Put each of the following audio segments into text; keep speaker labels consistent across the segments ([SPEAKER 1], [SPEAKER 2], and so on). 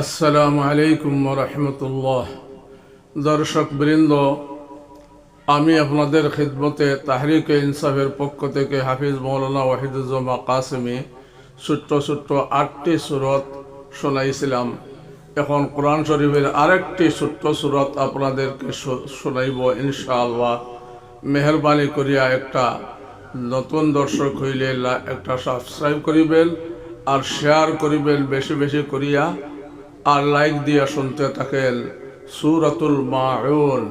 [SPEAKER 1] আসসালামু আলাইকুম রহমতুল্লাহ। দর্শক বৃন্দ, আমি আপনাদের খিদমতে তাহরিকে ইনসাফের পক্ষ থেকে হাফিজ মৌলানা ওয়াহিদুজ্জামা কাসেমি ছোট্ট ছোট্ট আটটি সুরত শোনাইছিলাম। এখন কোরআন শরীফের আরেকটি ছোট্ট সুরত আপনাদেরকে শোনাইব ইনশাআল্লাহ। মেহরবানি করিয়া একটা নতুন দর্শক হইলে একটা সাবস্ক্রাইব করিবেন আর শেয়ার করিবেন বেশি বেশি করিয়া। আর লাইক দিয়া শুনতে থাকেন সুরাতুল মাউন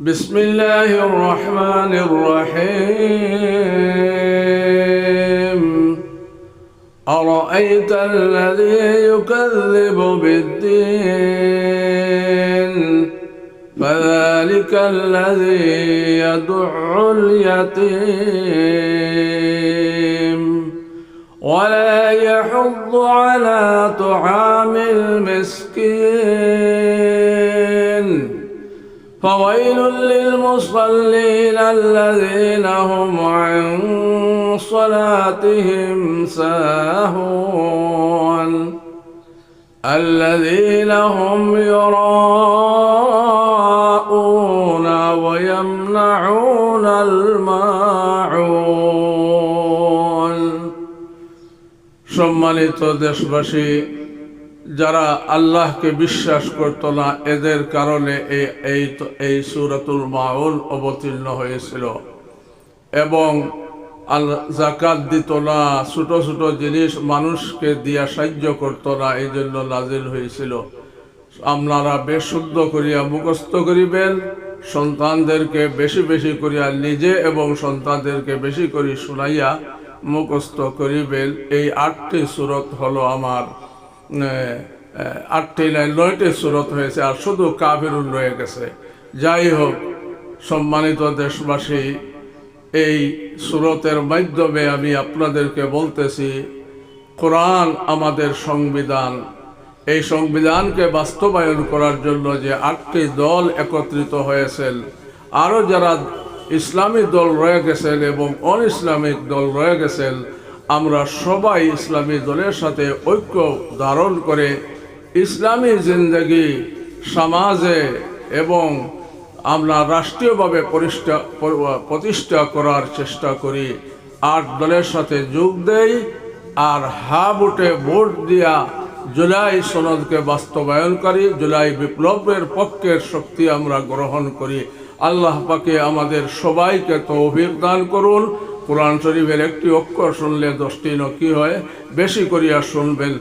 [SPEAKER 1] বিসমিল্লাহির রহমানির রহিম أرأيت الذي يكذب بالدين فذلك الذي يدع اليتيم ولا يحض على طعام المسكين. فويل للمصلين الذين هم عن صلاتهم ساهون. الذين هم يراءون ويمنعون الماعون. সম্মানিত দেশবাসী, যারা আল্লাহকে বিশ্বাস করত না, এদের কারণে এই এই সুরাতুল মাউল অবতীর্ণ হয়েছিল। এবং জাকাত দিত না, ছোট ছোট জিনিস মানুষকে দিয়া সাহায্য করত না এই জন্য নাজিল হয়েছিল। আপনারা বেশুদ্ধ করিয়া মুখস্থ করিবেন, সন্তানদেরকে বেশি বেশি করিয়া নিজে এবং সন্তানদেরকে বেশি করে শুনাইয়া মুখস্থ করিবেন। এই আটটি সুরত হলো আমার আটটি নাই নয়টি সুরত হয়েছে, আর শুধু কাবেরুল রয়ে গেছে। যাই হোক, সম্মানিত দেশবাসী, এই সুরতের মাধ্যমে আমি আপনাদেরকে বলতেছি, কোরআন আমাদের সংবিধান। এই সংবিধানকে বাস্তবায়ন করার জন্য যে আটটি দল একত্রিত হয়েছেন, আরও যারা ইসলামী দল রয়ে গেছেন এবং অন ইসলামিক দল রয়ে গেছেন, আমরা সবাই ইসলামী দলের সাথে ঐক্য ধারণ করে ইসলামী জিন্দগি সমাজে এবং আমরা রাষ্ট্রীয়ভাবে পরিষ্টা প- প্রতিষ্ঠা করার চেষ্টা করি। আট দলের সাথে যোগ দেই আর হা ভোটে ভোট দিয়া জুলাই সনদকে বাস্তবায়ন করি জুলাই বিপ্লবের পক্ষের শক্তি আমরা গ্রহণ করি। আল্লাহ পাকে আমাদের সবাইকে তৌফিক দান করুন। কোরআন শরীফের একটি অক্ষর শুনলে দশটি নকি হয়? বেশি করিয়া শুনবেন।